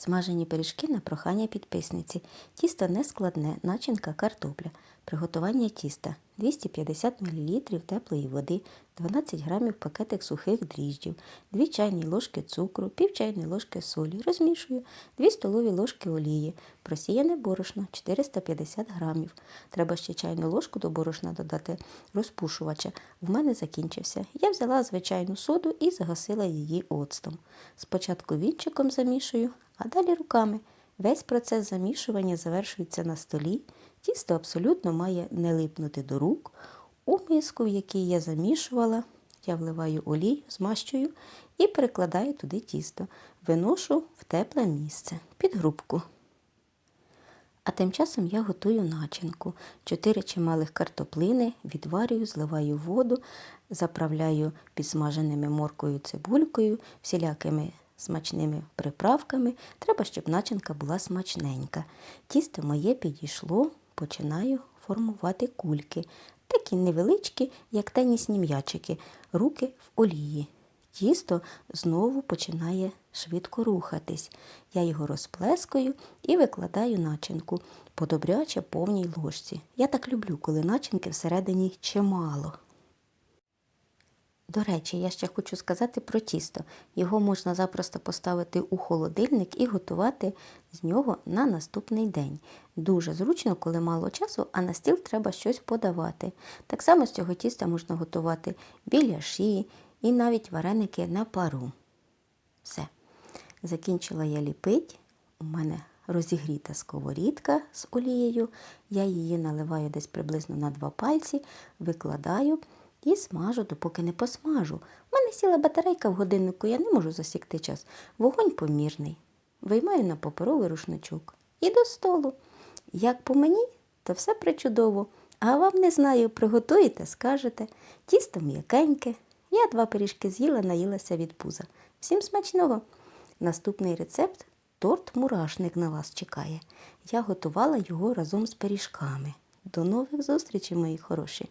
Смажені пиріжки на прохання підписниці. Тісто не складне, начинка картопля. Приготування тіста 250 мл теплої води, 12 г пакетик сухих дріжджів, 2 чайні ложки цукру, пів чайної ложки солі. Розмішую 2 столові ложки олії, просіяне борошно 450 г. Треба ще чайну ложку до борошна додати розпушувача. В мене закінчився. Я взяла звичайну соду і загасила її оцтом. Спочатку вінчиком замішую, а далі руками. Весь процес замішування завершується на столі. Тісто абсолютно має не липнути до рук. У миску, в якій я замішувала, я вливаю олію, змащую і перекладаю туди тісто. Виношу в тепле місце під грубку. А тим часом я готую начинку. Чотири чималих картоплини відварюю, зливаю воду, заправляю підсмаженими моркою, цибулькою, всілякими смачними приправками. Треба, щоб начинка була смачненька. Тісто моє підійшло, починаю формувати кульки. Такі невеличкі, як тенісні м'ячики, руки в олії. Тісто знову починає швидко рухатись. Я його розплескаю і викладаю начинку по добряче повній ложці. Я так люблю, коли начинки всередині чимало. До речі, я ще хочу сказати про тісто. Його можна запросто поставити у холодильник і готувати з нього на наступний день. Дуже зручно, коли мало часу, а на стіл треба щось подавати. Так само з цього тіста можна готувати біляші і навіть вареники на пару. Все. Закінчила я ліпить. У мене розігріта сковорідка з олією. Я її наливаю десь приблизно на два пальці, викладаю і смажу, допоки не посмажу. У мене сіла батарейка в годиннику, я не можу засікти час. Вогонь помірний. Виймаю на паперовий рушничок. І до столу. Як по мені, то все причудово. А вам не знаю, приготуєте, скажете. Тісто м'якеньке. Я два пиріжки з'їла, наїлася від пуза. Всім смачного! Наступний рецепт торт-мурашник на вас чекає. Я готувала його разом з пиріжками. До нових зустрічей, мої хороші!